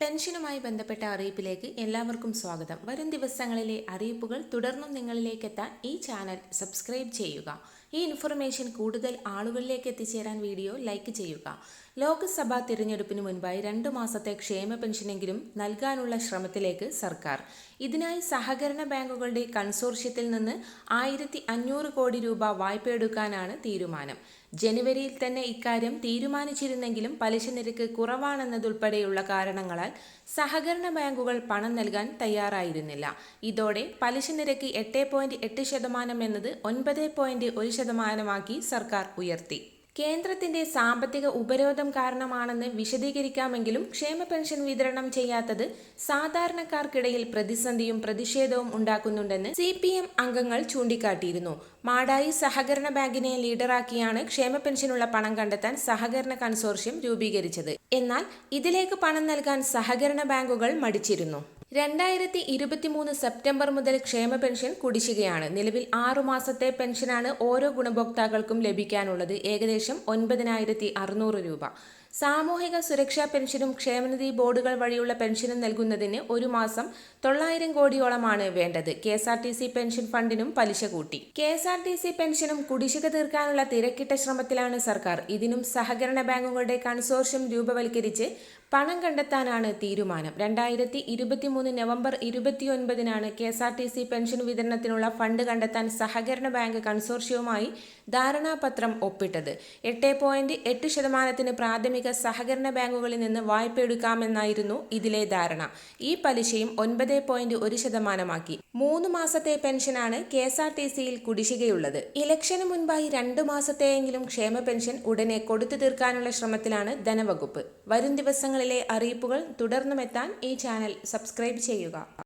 പെൻഷനുമായി ബന്ധപ്പെട്ട അറിയിപ്പിലേക്ക് എല്ലാവർക്കും സ്വാഗതം. വരും ദിവസങ്ങളിലെ അറിയിപ്പുകൾ തുടർന്നും നിങ്ങളിലേക്കെത്താൻ ഈ ചാനൽ സബ്സ്ക്രൈബ് ചെയ്യുക. ഈ ഇൻഫർമേഷൻ കൂടുതൽ ആളുകളിലേക്ക് എത്തിച്ചേരാൻ വീഡിയോ ലൈക്ക് ചെയ്യുക. ലോക്സഭാ തിരഞ്ഞെടുപ്പിന് മുൻപായി രണ്ടു മാസത്തെ ക്ഷേമ പെൻഷനെങ്കിലും നൽകാനുള്ള ശ്രമത്തിലേക്ക് സർക്കാർ. ഇതിനായി സഹകരണ ബാങ്കുകളുടെ കൺസോർഷ്യത്തിൽ നിന്ന് ആയിരത്തി അഞ്ഞൂറ് കോടി രൂപ വായ്പയെടുക്കാനാണ് തീരുമാനം. ജനുവരിയിൽ തന്നെ ഇക്കാര്യം തീരുമാനിച്ചിരുന്നെങ്കിലും പലിശ നിരക്ക് കുറവാണെന്നതുൾപ്പെടെയുള്ള കാരണങ്ങളാൽ സഹകരണ ബാങ്കുകൾ പണം നൽകാൻ തയ്യാറായിരുന്നില്ല. ഇതോടെ പലിശ നിരക്ക് എട്ട് പോയിന്റ് എട്ട് ശതമാനം എന്നത് ഒൻപത് പോയിന്റ് ഒരു ശതമാനമാക്കി സർക്കാർ ഉയർത്തി. കേന്ദ്രത്തിന്റെ സാമ്പത്തിക ഉപരോധം കാരണമാണെന്ന് വിശദീകരിക്കാമെങ്കിലും ക്ഷേമ പെൻഷൻ വിതരണം ചെയ്യാത്തത് സാധാരണക്കാർക്കിടയിൽ പ്രതിസന്ധിയും പ്രതിഷേധവും ഉണ്ടാക്കുന്നുണ്ടെന്ന് സി പി എം അംഗങ്ങൾ ചൂണ്ടിക്കാട്ടിയിരുന്നു. മാടായി സഹകരണ ബാങ്കിനെ ലീഡറാക്കിയാണ് ക്ഷേമ പെൻഷനുള്ള പണം കണ്ടെത്താൻ സഹകരണ കൺസോർഷ്യം രൂപീകരിച്ചത്. എന്നാൽ ഇതിലേക്ക് പണം നൽകാൻ സഹകരണ ബാങ്കുകൾ മടിച്ചിരുന്നു. രണ്ടായിരത്തി ഇരുപത്തിമൂന്ന് സെപ്റ്റംബർ മുതൽ ക്ഷേമ പെൻഷൻ കുടിശ്ശികയാണ്. നിലവിൽ ആറു മാസത്തെ പെൻഷനാണ് ഓരോ ഗുണഭോക്താക്കൾക്കും ലഭിക്കാനുള്ളത്. ഏകദേശം ഒൻപതിനായിരത്തി അറുന്നൂറ് രൂപ. സാമൂഹിക സുരക്ഷാ പെൻഷനും ക്ഷേമനിധി ബോർഡുകൾ വഴിയുള്ള പെൻഷനും നൽകുന്നതിന് ഒരു മാസം തൊള്ളായിരം കോടിയോളമാണ് വേണ്ടത്. K S R T C pension ഫണ്ടിനും പലിശ കൂട്ടി. K S R T C പെൻഷനും കുടിശ്ശിക തീർക്കാനുള്ള തിരക്കിട്ട ശ്രമത്തിലാണ് സർക്കാർ. ഇതിനും സഹകരണ ബാങ്കുകളുടെ കൺസോർഷ്യം രൂപവൽക്കരിച്ച് പണം കണ്ടെത്താനാണ് തീരുമാനം. രണ്ടായിരത്തി ഇരുപത്തിമൂന്ന് November ഇരുപത്തിയൊൻപതിനാണ് K S R T C pension വിതരണത്തിനുള്ള fund കണ്ടെത്താൻ സഹകരണ ബാങ്ക് കൺസോർഷ്യവുമായി ധാരണാപത്രം ഒപ്പിട്ടത്. എട്ട് പോയിന്റ് എട്ട് ശതമാനത്തിന് പ്രാഥമിക സഹകരണ ബാങ്കുകളിൽ നിന്ന് വായ്പ എടുക്കാമെന്നായിരുന്നു ഇതിലെ ധാരണ. ഈ പലിശയും ഒൻപത് പോയിന്റ് ഒരു ശതമാനമാക്കി. മൂന്ന് മാസത്തെ പെൻഷനാണ് കെ എസ് ആർ ടി സിയിൽ കുടിശ്ശികയുള്ളത്. ഇലക്ഷന് മുൻപായി രണ്ടു മാസത്തെയെങ്കിലും ക്ഷേമ പെൻഷൻ ഉടനെ കൊടുത്തു തീർക്കാനുള്ള ശ്രമത്തിലാണ് ധനവകുപ്പ്. വരും ദിവസങ്ങളിലെ അറിയിപ്പുകൾ തുടർന്നുമെത്താൻ ഈ ചാനൽ സബ്സ്ക്രൈബ് ചെയ്യുക.